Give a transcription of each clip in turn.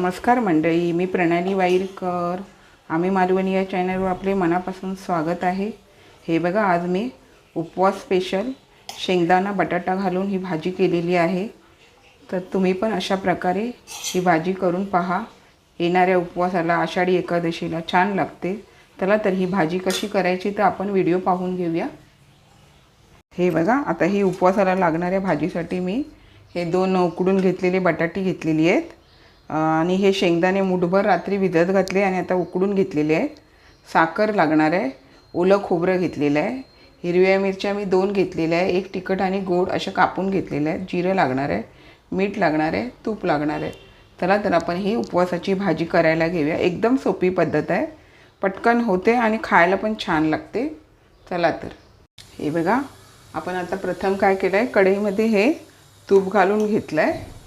नमस्कार मंडळी मी प्रणाली वाईलकर आम्ही मालवणी या चॅनलवर आपले मनापासून स्वागत आहे. हे बघा आज मी उपवास स्पेशल शेंगदाणा बटाटा घालून ही भाजी केलेली आहे. तर तुम्ही पण अशा प्रकारे ही भाजी करून पहा. येणाऱ्या उपवासाला आषाढी एकादशीला छान लागते. चला तर ही भाजी कशी करायची तर आपण व्हिडिओ पाहून घेऊया. हे बघा आता ही उपवासाला लागणाऱ्या भाजीसाठी मी हे दोन उकडून घेतलेले बटाटी घेतलेली आहेत. आणि हे शेंगदाणे मुठभर रात्री भिजत घातले आणि आता उकडून घेतलेले आहेत. साखर लागणार आहे. ओलं खोबरं घेतलेलं आहे. हिरव्या मिरच्या मी दोन घेतलेल्या आहे. एक तिखट आणि गोड अशा कापून घेतलेल्या आहेत. जिरं लागणार आहे. मीठ लागणार आहे. तूप लागणार आहे. चला तर आपण ही उपवासाची भाजी करायला घेऊया. एकदम सोपी पद्धत आहे. पटकन होते आणि खायला पण छान लागते. चला तर. हे बघा आपण आता प्रथम काय केलं आहे कढईमध्ये हे तूप घालून घेतलं आहे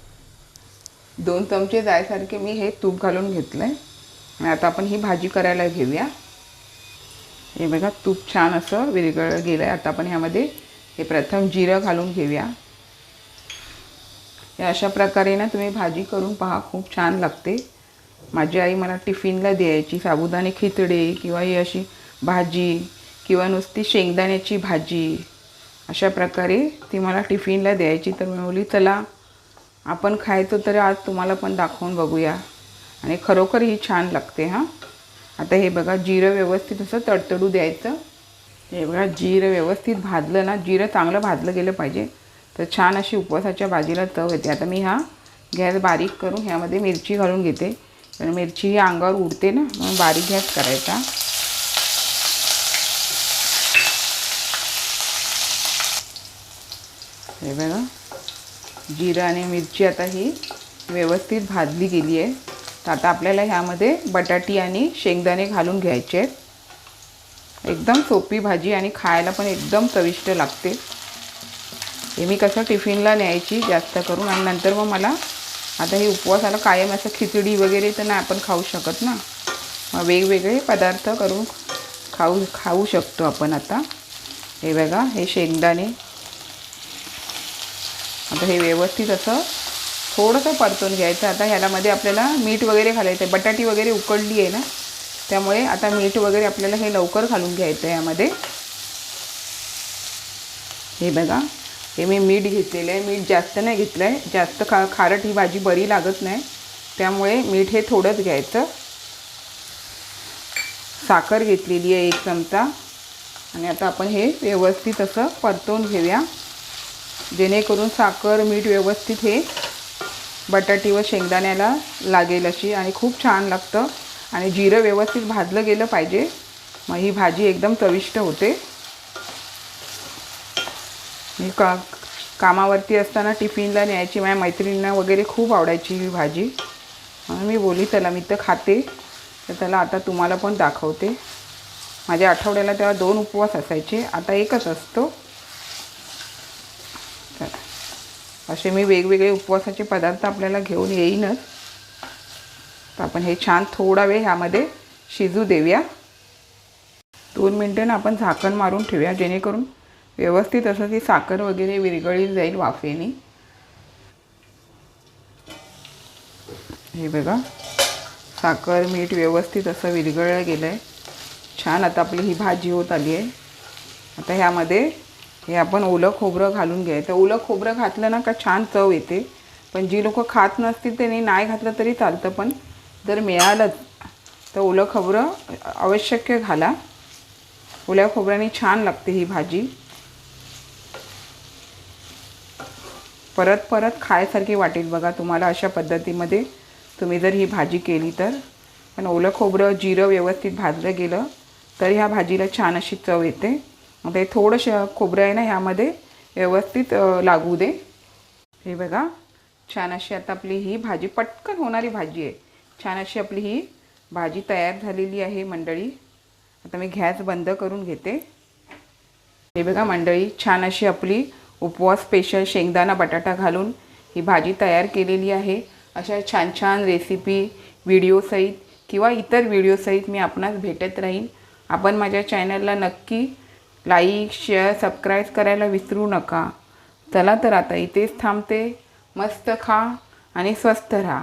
दोन चमचे जायसारखे मी हे तूप घालून घेतलं आहे आणि आता आपण ही भाजी करायला घेऊया. हे बघा तूप छान असं विरघळलं गेलं आहे आता आपण ह्यामध्ये हे प्रथम जिरं घालून घेऊया. हे अशा प्रकारे ना तुम्ही भाजी करून पहा खूप छान लागते. माझी आई मला टिफिनला द्यायची साबुदाणे खिचडे किंवा ही अशी भाजी किंवा नुसती शेंगदाण्याची भाजी अशा प्रकारे ती मला टिफिनला द्यायची. तर मी बोलली चला आपण खायचो तर आज तुम्हाला पण दाखवून बघूया. आणि खरोखर ही छान लागते हां. आता हे बघा जिरं व्यवस्थित असं तडतडू द्यायचं. हे बघा जिरं व्यवस्थित भाजलं ना जिरं चांगलं भाजलं गेलं पाहिजे. तर छान अशी उपवासाच्या भाजीला चव येते. आता मी हा गॅस बारीक करून ह्यामध्ये मिरची घालून घेते. कारण मिरची ही अंगावर उडते ना म्हणून बारीक गॅस करायचा. हे बघा. जिरं आणि मिरची आता ही व्यवस्थित भाजली गेली आहे. तर आता आपल्याला ह्यामध्ये बटाटी आणि शेंगदाणे घालून घ्यायचे आहेत. एकदम सोपी भाजी आणि खायला पण एकदम चविष्ट लागते. हे मी कसं टिफिनला न्यायची जास्त करून आणि नंतर मग मला आता हे उपवासाला कायम असं खिचडी वगैरे तर नाही आपण खाऊ शकत ना. मग वेगवेगळे पदार्थ करून खाऊ खाऊ शकतो आपण आता. हे बघा हे शेंगदाणे आता हे व्यवस्थित असं थोडंसं परतून घ्यायचं. आता ह्यालामध्ये आपल्याला मीठ वगैरे घालायचं आहे बटाटी वगैरे उकडली आहे ना त्यामुळे आता मीठ वगैरे आपल्याला हे लवकर घालून घ्यायचं आहे यामध्ये. हे बघा हे मी मीठ घेतलेलं आहे मीठ जास्त नाही घेतलं आहे जास्त खा खारट ही भाजी बरी लागत नाही. त्यामुळे मीठ हे थोडंच घ्यायचं. साखर घेतलेली आहे एक चमचा. आणि आता आपण हे व्यवस्थित असं परतवून घेऊया. जेणेकरून साखर मीठ व्यवस्थित हे बटाटी व शेंगदाण्याला लागेल अशी आणि खूप छान लागतं. आणि जिरं व्यवस्थित भाजलं गेलं पाहिजे. मग ही भाजी एकदम चविष्ट होते. मी का कामावरती असताना टिफिनला न्यायची माझ्या मैत्रिणींना वगैरे खूप आवडायची ही भाजी. म्हणून मी बोली त्याला मी तर खाते. तर त्याला आता तुम्हाला पण दाखवते. माझ्या आठवड्याला तेव्हा दोन उपवास असायचे. आता एकच असतो चला असे मी वेगवेगळे उपवासाचे पदार्थ आपल्याला घेऊन येईनच. तर आपण हे छान थोडा वेळ ह्यामध्ये शिजू देऊया. दोन मिनटं ना आपण झाकण मारून ठेवूया जेणेकरून व्यवस्थित असं ती साखर वगैरे विरघळली जाईल वाफेने. हे बघा साखर मीठ व्यवस्थित असं विरघळलं गेलं आहे छान आता आपली ही भाजी होत आली आहे आता ह्यामध्ये हे आपण ओलं खोबरं घालून घ्यायचं. ओलं खोबरं घातलं ना का छान चव येते. पण जी लोक खात नसतील त्यांनी नाही घातलं तरी चालतं पण जर मिळालंच तर ओलं खोबरं आवश्यक घाला. ओल्या खोबऱ्याने छान लागते ही भाजी. परत परत खायसारखी वाटेल बघा तुम्हाला अशा पद्धतीमध्ये. तुम्ही जर ही भाजी केली तर. पण ओलं खोबरं जिरं व्यवस्थित भाजलं गेलं तर ह्या भाजीला छान अशी चव येते. मग ते थोडंसं खोबरं आहे ना ह्यामध्ये व्यवस्थित लागू दे. हे बघा छान अशी आता आपली ही भाजी पटकन होणारी भाजी आहे. छान अशी आपली ही भाजी तयार झालेली आहे मंडळी. आता मी गॅस बंद करून घेते. हे बघा मंडळी छान अशी आपली उपवास स्पेशल शेंगदाणा बटाटा घालून ही भाजी तयार केलेली आहे. अशा छान छान रेसिपी व्हिडिओसहित किंवा इतर व्हिडिओसहित मी आपणास भेटत राहीन. आपण माझ्या चॅनलला नक्की लाईक शेअर सबस्क्राईब करायला विसरू नका. चला तर आता इथेच थांबते. मस्त खा आणि स्वस्थ राहा.